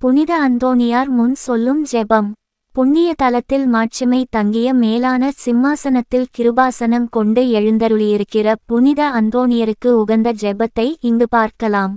புனித அந்தோனியார் முன் சொல்லும் ஜெபம். புண்ணிய தலத்தில் மாட்சிமை தங்கிய மேலான சிம்மாசனத்தில் கிருபாசனம் கொண்டு எழுந்தருளியிருக்கிற புனித அந்தோனியருக்கு உகந்த ஜெபத்தை இங்கு பார்க்கலாம்.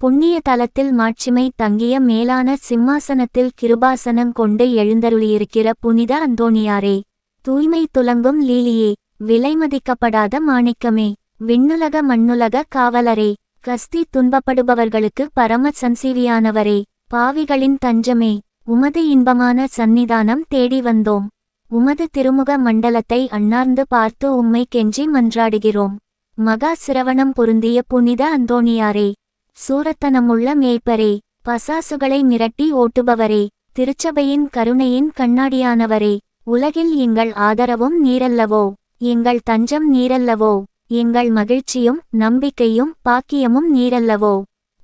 புண்ணிய தலத்தில் மாட்சிமை தங்கிய மேலான சிம்மாசனத்தில் கிருபாசனம் கொண்டு எழுந்தருளியிருக்கிற புனித அந்தோனியாரே தூய்மை துலங்கும் லீலியே விலைமதிக்கப்படாத மாணிக்கமே விண்ணுலக மண்ணுலக காவலரே கஸ்தி துன்பப்படுபவர்களுக்கு பரம சன்சீவியானவரே பாவிகளின் தஞ்சமே உமது இன்பமான சந்நிதானம் தேடி வந்தோம். உமது திருமுக மண்டலத்தை அண்ணார்ந்து பார்த்து உம்மை கெஞ்சி மன்றாடுகிறோம். மகா சிரவணம் பொருந்திய புனித அந்தோணியாரே சூரத்தனமுள்ள மேய்ப்பரே பசாசுகளை மிரட்டி ஓட்டுபவரே திருச்சபையின் கருணையின் கண்ணாடியானவரே உலகில் எங்கள் ஆதரவும் நீரல்லவோ? எங்கள் தஞ்சம் நீரல்லவோ? எங்கள் மகிழ்ச்சியும் நம்பிக்கையும் பாக்கியமும் நீரல்லவோ?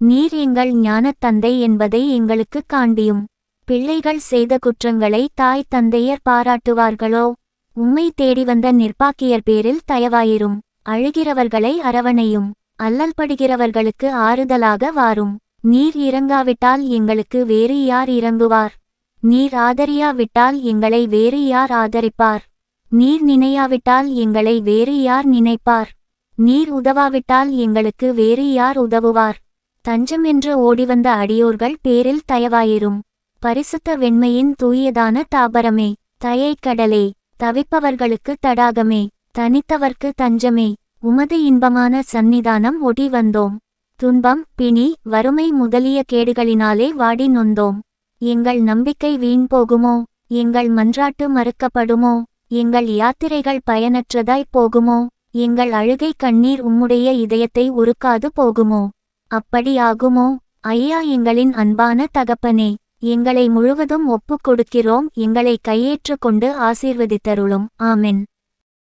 நீர் எங்கள் ஞானத் தந்தை என்பதை எங்களுக்குக் காண்பியும். பிள்ளைகள் செய்த குற்றங்களை தாய் தந்தையர் பாராட்டுவார்களோ? உம்மை தேடி வந்த நிர்பாக்கியர் பேரில் தயவாயிரும். அழுகிறவர்களை அரவணையும். அல்லல்படுகிறவர்களுக்கு ஆறுதலாக வாரும். நீர் இறங்காவிட்டால் எங்களுக்கு வேறு யார் இறங்குவார்? நீர் ஆதரியாவிட்டால் எங்களை வேறு யார் ஆதரிப்பார்? நீர் நினையாவிட்டால் எங்களை வேறு யார் நினைப்பார்? நீர் உதவாவிட்டால் எங்களுக்கு வேறு யார் உதவுவார்? தஞ்சம் என்று ஓடிவந்த அடியோர்கள் பேரில் தயவாயிரும். பரிசுத்த வெண்மையின் தூயதான தாபரமே தயைக்கடலே தவிப்பவர்களுக்கு தடாகமே தனித்தவர்க்கு தஞ்சமே உமது இன்பமான சந்நிதானம் ஒடி வந்தோம். துன்பம் பிணி வறுமை முதலிய கேடுகளினாலே வாடி நொந்தோம். எங்கள் நம்பிக்கை வீண் போகுமோ? எங்கள் மன்றாட்டு மறுக்கப்படுமோ? எங்கள் யாத்திரைகள் பயனற்றதாய் போகுமோ? எங்கள் அழுகை கண்ணீர் உம்முடைய இதயத்தை உருக்காது போகுமோ? அப்படியாகுமோ? ஐயா எங்களின் அன்பான தகப்பனே எங்களை முழுவதும் ஒப்புக் கொடுக்கிறோம் எங்களை கையேற்று கொண்டு ஆசீர்வதித்தருளும். ஆமென்.